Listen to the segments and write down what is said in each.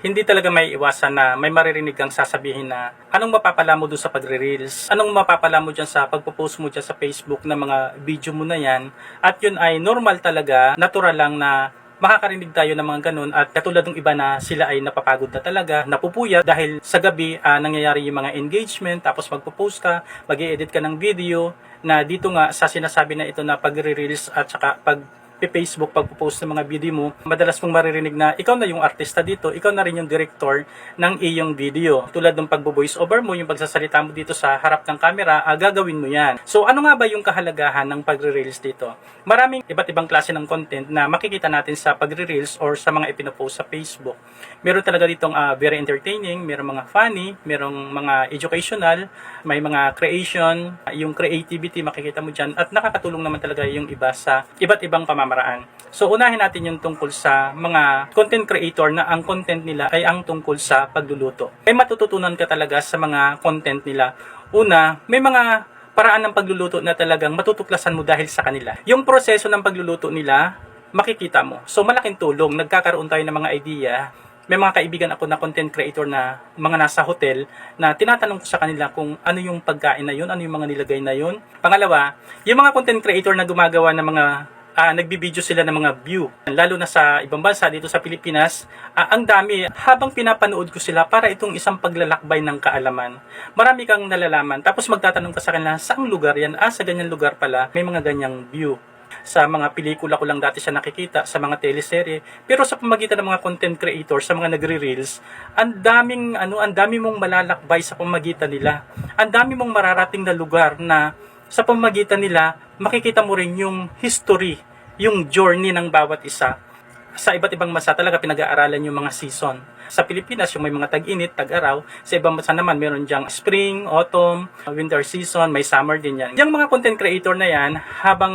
hindi talaga may iwasan na may maririnig kang sasabihin na anong mapapala mo doon sa pagre-reels, anong mapapala mo dyan sa pagpo-post mo dyan sa Facebook ng mga video mo na yan. At yun ay normal talaga, natural lang na makakarinig tayo ng mga ganun at katulad ng iba na sila ay napapagod na talaga, napupuyat dahil sa gabi ah, nangyayari yung mga engagement tapos magpo-post ka, mag edit ka ng video na dito nga sa sinasabi na ito na pagre-reels at saka pag Facebook pagpo-post ng mga video mo, madalas mong maririnig na ikaw na yung artista dito, ikaw na rin yung director ng iyong video. Tulad ng pagbo-voice over mo, yung pagsasalita mo dito sa harap ng camera, ah, gagawin mo yan. So ano nga ba yung kahalagahan ng pagre-reels dito? Maraming iba't ibang klase ng content na makikita natin sa pagre-reels or sa mga ipinopost sa Facebook. Meron talaga ditong ah, very entertaining, meron mga funny, merong mga educational, may mga creation, yung creativity makikita mo dyan at nakakatulong naman talaga yung iba sa iba't ibang pamamaraan. So unahin natin yung tungkol sa mga content creator na ang content nila ay ang tungkol sa pagluluto. May matututunan ka talaga sa mga content nila. Una, may mga paraan ng pagluluto na talagang matutuklasan mo dahil sa kanila. Yung proseso ng pagluluto nila, makikita mo. So malaking tulong, nagkakaroon tayo ng mga idea may mga kaibigan ako na content creator na mga nasa hotel na tinatanong ko sa kanila kung ano yung pagkain na yun, ano yung mga nilagay na yun. Pangalawa, yung mga content creator na gumagawa ng mga ah, nagbibideo sila ng mga view. Lalo na sa ibang bansa dito sa Pilipinas, ah, ang dami habang pinapanood ko sila para itong isang paglalakbay ng kaalaman. Marami kang nalalaman. Tapos magtatanong ka sa kanila, saang lugar yan? Ah, sa ganyan lugar pala, may mga ganyang view sa mga pelikula ko lang dati siya nakikita, sa mga teleserye. Pero sa pamagitan ng mga content creators, sa mga nagre-reels, ang daming ano, ang dami mong malalakbay sa pamagitan nila. Ang dami mong mararating na lugar na sa pamagitan nila, makikita mo rin yung history, yung journey ng bawat isa. Sa iba't ibang bansa talaga pinag-aaralan yung mga season. Sa Pilipinas, yung may mga tag-init, tag-araw. Sa ibang bansa naman, meron diyang spring, autumn, winter season, may summer din yan. Yung mga content creator na yan, habang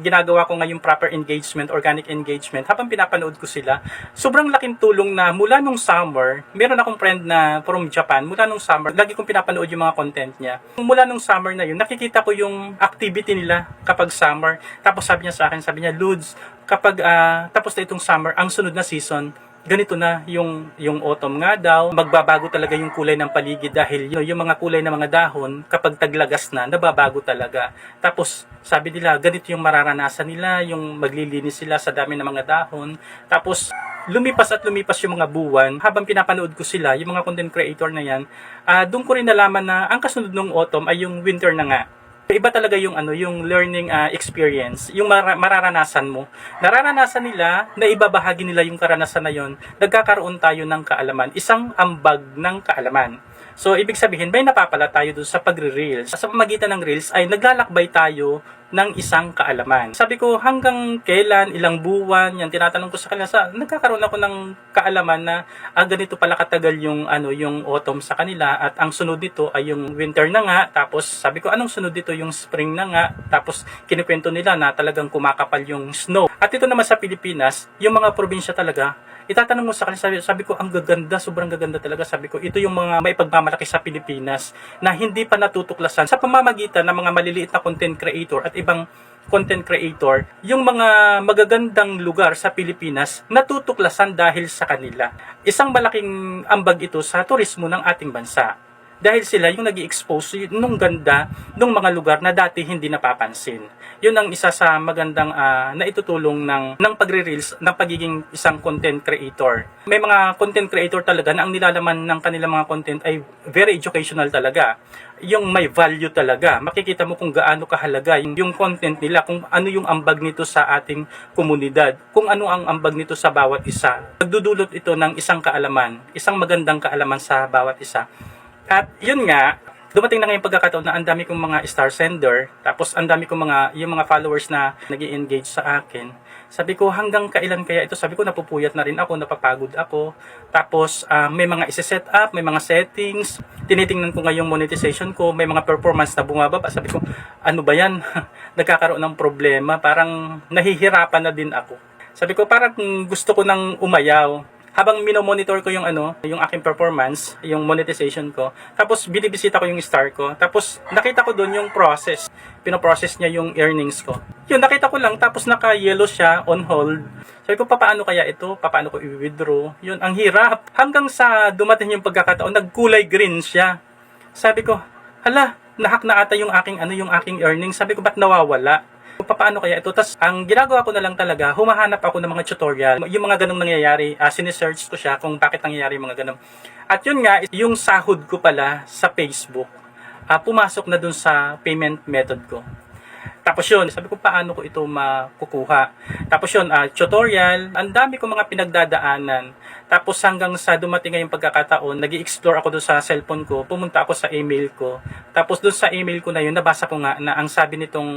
ginagawa ko ngayong proper engagement, organic engagement, habang pinapanood ko sila, sobrang laking tulong na mula nung summer, meron akong friend na from Japan, mula nung summer, lagi kong pinapanood yung mga content niya. Mula nung summer na yun, nakikita ko yung activity nila kapag summer. Tapos sabi niya sa akin, sabi niya, Ludes, kapag ah, tapos na itong summer, ang sunod na season, ganito na yung yung autumn nga daw. Magbabago talaga yung kulay ng paligid dahil yun, yung mga kulay ng mga dahon kapag taglagas na nababago talaga. Tapos sabi nila ganito yung mararanasan nila yung maglilinis sila sa dami ng mga dahon. Tapos lumipas at lumipas yung mga buwan habang pinapanood ko sila yung mga content creator na yan ah doon ko rin nalaman na ang kasunod ng autumn ay yung winter na nga Iba talaga yung ano, yung learning ah, experience, yung mara- mararanasan mo. Nararanasan nila na ibabahagi nila yung karanasan na yon. Nagkakaroon tayo ng kaalaman, isang ambag ng kaalaman. So, ibig sabihin, may napapala tayo dun sa pagre-reels. Sa pamagitan ng reels ay naglalakbay tayo ng isang kaalaman. Sabi ko, hanggang kailan, ilang buwan, yan, tinatanong ko sa kanila, sa, nagkakaroon ako ng kaalaman na ah, ganito pala katagal yung, ano, yung autumn sa kanila at ang sunod dito ay yung winter na nga. Tapos sabi ko, anong sunod dito yung spring na nga. Tapos kinikwento nila na talagang kumakapal yung snow. At ito naman sa Pilipinas, yung mga probinsya talaga, itatanong mo sa kanila, sabi, sabi ko, ang gaganda, sobrang gaganda talaga. Sabi ko, ito yung mga may pagmamalaki sa Pilipinas na hindi pa natutuklasan sa pamamagitan ng mga maliliit na content creator at ibang content creator, yung mga magagandang lugar sa Pilipinas natutuklasan dahil sa kanila. Isang malaking ambag ito sa turismo ng ating bansa. Dahil sila yung nag expose nung ganda ng mga lugar na dati hindi napapansin. Yun ang isa sa magandang ah, naitutulong ng, ng pagre-reels ng pagiging isang content creator. May mga content creator talaga na ang nilalaman ng kanilang mga content ay very educational talaga yung may value talaga. Makikita mo kung gaano kahalaga yung, yung content nila, kung ano yung ambag nito sa ating komunidad, kung ano ang ambag nito sa bawat isa. Nagdudulot ito ng isang kaalaman, isang magandang kaalaman sa bawat isa. At yun nga, dumating na ngayong pagkakataon na ang dami kong mga star sender, tapos ang dami kong mga, yung mga followers na nag engage sa akin. Sabi ko, hanggang kailan kaya ito? Sabi ko, napupuyat na rin ako, napapagod ako. Tapos, ah, may mga isi-set up, may mga settings. Tinitingnan ko ngayong monetization ko, may mga performance na bumababa. Sabi ko, ano ba yan? Nagkakaroon ng problema. Parang nahihirapan na din ako. Sabi ko, parang gusto ko nang umayaw. Habang minomonitor ko yung ano, yung aking performance, yung monetization ko. Tapos binibisita ko yung star ko. Tapos nakita ko doon yung process. Pinoprocess niya yung earnings ko. Yun, nakita ko lang. Tapos naka-yellow siya, on hold. Sabi ko, paano kaya ito? Paano ko i-withdraw? Yun, ang hirap. Hanggang sa dumating yung pagkakataon, nagkulay green siya. Sabi ko, hala, nahak na ata yung aking ano yung aking earnings. Sabi ko, ba't nawawala? Paano kaya ito? Tapos, ang ginagawa ko na lang talaga, humahanap ako ng mga tutorial. Yung mga ganong nangyayari, uh, sinesearch ko siya kung bakit nangyayari yung mga ganong. At yun nga, yung sahod ko pala sa Facebook, ah, pumasok na dun sa payment method ko. Tapos yun, sabi ko paano ko ito makukuha. Tapos yun, ah, tutorial, ang dami ko mga pinagdadaanan. Tapos hanggang sa dumating ngayong pagkakataon, nag explore ako doon sa cellphone ko, pumunta ako sa email ko. Tapos doon sa email ko na yun, nabasa ko nga na ang sabi nitong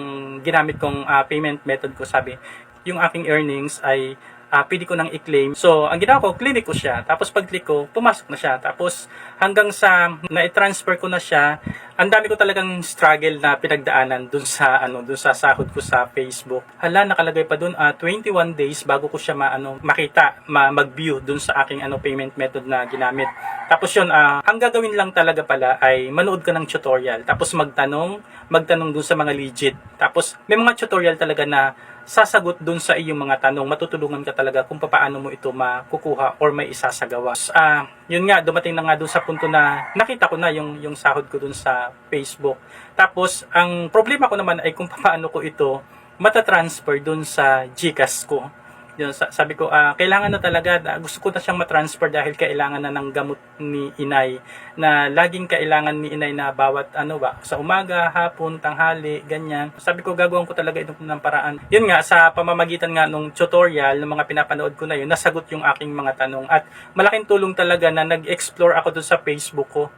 ginamit kong ah, payment method ko, sabi, yung aking earnings ay ah pwede ko nang i-claim. So, ang ginawa ko, clinic ko siya. Tapos pag-click ko, pumasok na siya. Tapos hanggang sa na-transfer ko na siya, ang dami ko talagang struggle na pinagdaanan dun sa ano, dun sa sahod ko sa Facebook. Hala, nakalagay pa dun ah, 21 days bago ko siya maano makita, ma mag-view dun sa aking ano payment method na ginamit. Tapos yun, ah, ang gagawin lang talaga pala ay manood ka ng tutorial. Tapos magtanong, magtanong dun sa mga legit. Tapos may mga tutorial talaga na sasagot dun sa iyong mga tanong. Matutulungan ka talaga kung paano mo ito makukuha or may isasagawa. Ah, yun nga, dumating na nga dun sa punto na nakita ko na yung, yung sahod ko dun sa Facebook. Tapos, ang problema ko naman ay kung paano ko ito matatransfer dun sa GCash ko. Yun, sa- sabi ko, ah, kailangan na talaga, ah, gusto ko na siyang matransfer dahil kailangan na ng gamot ni inay na laging kailangan ni inay na bawat ano ba, sa umaga, hapon, tanghali, ganyan. Sabi ko, gagawin ko talaga ito ng paraan. Yun nga, sa pamamagitan nga nung tutorial, ng mga pinapanood ko na yun, nasagot yung aking mga tanong. At malaking tulong talaga na nag-explore ako dun sa Facebook ko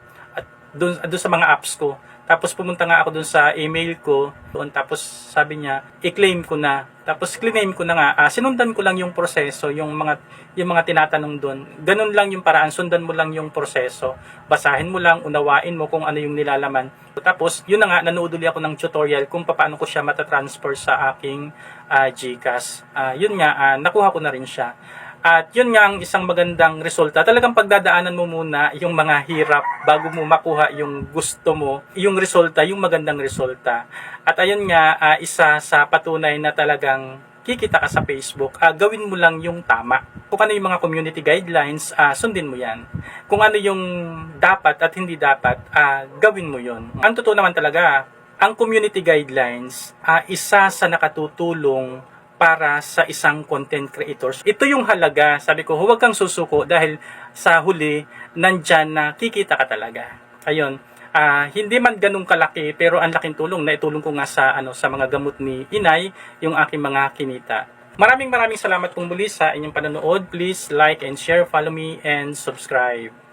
dun, dun sa mga apps ko. Tapos pumunta nga ako dun sa email ko doon tapos sabi niya i-claim ko na. Tapos claim ko na nga ah, sinundan ko lang yung proseso, yung mga yung mga tinatanong doon. Ganun lang yung paraan, sundan mo lang yung proseso. Basahin mo lang, unawain mo kung ano yung nilalaman. Tapos yun na nga nanood ulit ako ng tutorial kung paano ko siya matatransfer sa aking ah, GCash. Ah, yun nga ah, nakuha ko na rin siya. At yun nga ang isang magandang resulta. Talagang pagdadaanan mo muna yung mga hirap bago mo makuha yung gusto mo, yung resulta, yung magandang resulta. At ayun nga, ah, isa sa patunay na talagang kikita ka sa Facebook, ah, gawin mo lang yung tama. Kung ano yung mga community guidelines, ah, sundin mo yan. Kung ano yung dapat at hindi dapat, ah, gawin mo yon. Ang totoo naman talaga, ang community guidelines, ah, isa sa nakatutulong para sa isang content creators. Ito yung halaga. Sabi ko, huwag kang susuko dahil sa huli, nandyan na kikita ka talaga. Ayun. Ah, hindi man ganun kalaki pero ang laking tulong na itulong ko nga sa ano sa mga gamot ni Inay yung aking mga kinita. Maraming maraming salamat pong muli sa inyong panonood. Please like and share, follow me and subscribe.